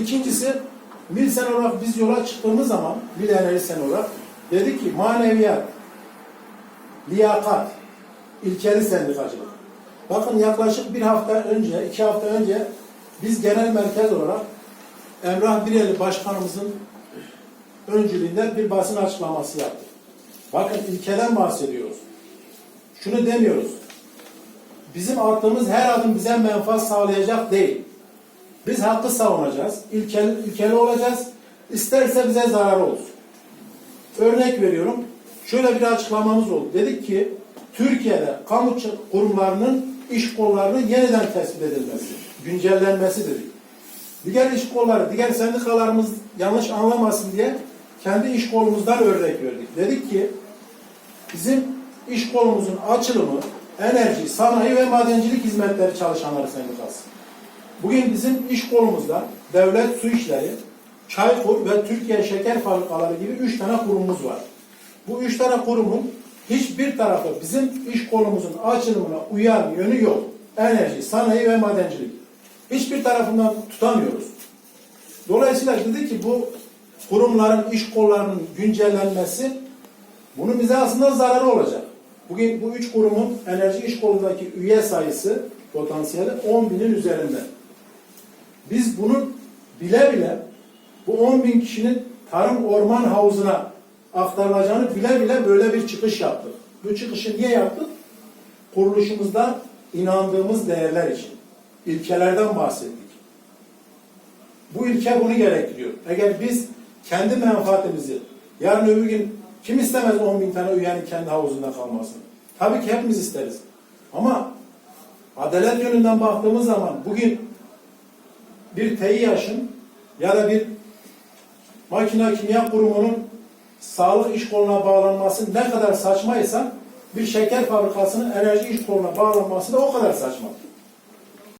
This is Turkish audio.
İkincisi, Milsen olarak biz yola çıktığımız zaman, Mil Enerji Sen olarak dedik ki maneviyat, liyakat, ilkeli sendikacılık. Bakın yaklaşık bir hafta önce, iki hafta önce biz genel merkez olarak Emrah Bireli Başkanımızın öncülüğünde bir basın açıklaması yaptık. Bakın ilkeden bahsediyoruz. Şunu demiyoruz. Bizim attığımız her adım bize menfaat sağlayacak değil. Biz hakkı savunacağız. İlkeli, ilkeli olacağız. İsterse bize zarar olsun. Örnek veriyorum. Şöyle bir açıklamamız oldu. Dedik ki Türkiye'de kamu kurumlarının iş kollarının yeniden tespit edilmesi, güncellenmesi dedik. Diğer iş kolları, diğer sendikalarımız yanlış anlamasın diye kendi iş kolumuzdan örnek verdik. Dedik ki bizim iş kolumuzun açılımı enerji, sanayi ve madencilik hizmetleri çalışanları sendikası. Bugün bizim iş kolumuzda devlet su işleri, Çaykur ve Türkiye Şeker Fabrikaları gibi üç tane kurumumuz var. Bu üç tane kurumun hiçbir tarafı bizim iş kolumuzun açılımına uyan yönü yok. Enerji, sanayi ve madencilik. Hiçbir tarafından tutamıyoruz. Dolayısıyla dedi ki bu kurumların, iş kollarının güncellenmesi bunun bize aslında zararı olacak. Bugün bu üç kurumun enerji iş kolundaki üye sayısı potansiyeli 10 binin üzerinde. Biz bunun bile bile bu 10 bin kişinin tarım orman havuzuna aktarılacağını bile bile böyle bir çıkış yaptık. Bu çıkışı niye yaptık? Kuruluşumuzda inandığımız değerler için. İlkelerden bahsettik. Bu ilke bunu gerektiriyor. Eğer biz kendi menfaatimizi yarın öbür gün kim istemez 10 bin tane üyenin kendi havuzunda kalmasını? Tabii ki hepimiz isteriz. Ama adalet yönünden baktığımız zaman bugün bir TİH'ın ya da bir makine kimya kurumunun sağlık iş koluna bağlanması ne kadar saçmaysa bir şeker fabrikasının enerji iş koluna bağlanması da o kadar saçma.